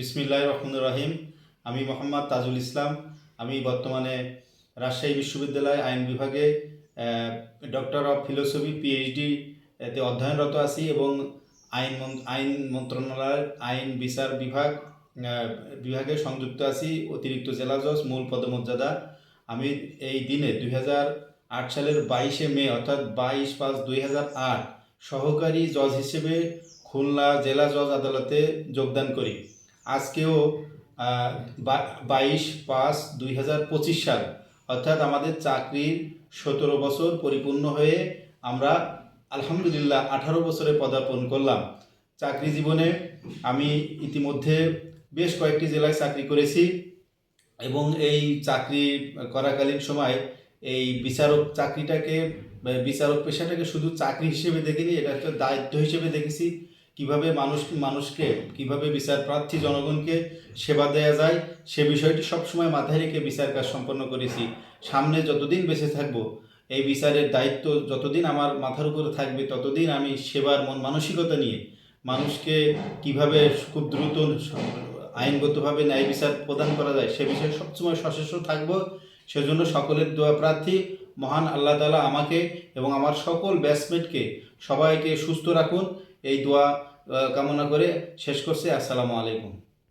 বিসমিল্লাহ রহমান রাহিম। আমি মোহাম্মদ তাজুল ইসলাম। আমি বর্তমানে রাজশাহী বিশ্ববিদ্যালয় আইন বিভাগে ডক্টর অফ ফিলোসফি পিএইচডি এতে অধ্যয়নরত আছি এবং আইন আইন মন্ত্রণালয়ের আইন বিচার বিভাগ বিভাগে সংযুক্ত আছি। অতিরিক্ত জেলা জজ মূল পদমর্যাদা। আমি এই দিনে দুই সালের বাইশে মে, অর্থাৎ বাইশ পাঁচ দুই সহকারী জজ হিসেবে খুলনা জেলা জজ আদালতে যোগদান করি। আজকেও বাইশ পাঁচ দুই হাজার পঁচিশ সাল, অর্থাৎ আমাদের চাকরির সতেরো বছর পরিপূর্ণ হয়ে আমরা আলহামদুলিল্লাহ আঠারো বছরে পদার্পণ করলাম। চাকরি জীবনে আমি ইতিমধ্যে বেশ কয়েকটি জেলায় চাকরি করেছি এবং এই চাকরি করাকালীন সময় এই বিচারক চাকরিটাকে, বিচারক পেশাটাকে শুধু চাকরি হিসেবে দেখিনি, এটা একটা দায়িত্ব হিসেবে দেখেছি। কীভাবে মানুষ মানুষকে, কীভাবে বিচার প্রার্থী জনগণকে সেবা দেওয়া যায়, সে বিষয়টি সবসময় মাথায় রেখে বিচার কাজ সম্পন্ন করেছি। সামনে যতদিন বেঁচে থাকব, এই বিচারের দায়িত্ব যতদিন আমার মাথার উপরে থাকবে, ততদিন আমি সেবার মন মানসিকতা নিয়ে মানুষকে কীভাবে খুব দ্রুত আইনগতভাবে ন্যায় বিচার প্রদান করা যায়, সে বিষয়ে সবসময় সশস্ত্র থাকব। সেজন্য সকলের দোয়া প্রার্থী, মহান আল্লাহ তালা আমাকে এবং আমার সকল ব্যাচমেটকে সবাইকে সুস্থ রাখুন। এই দোয়া কামনা করে শেষ করছি। আসসালামু আলাইকুম।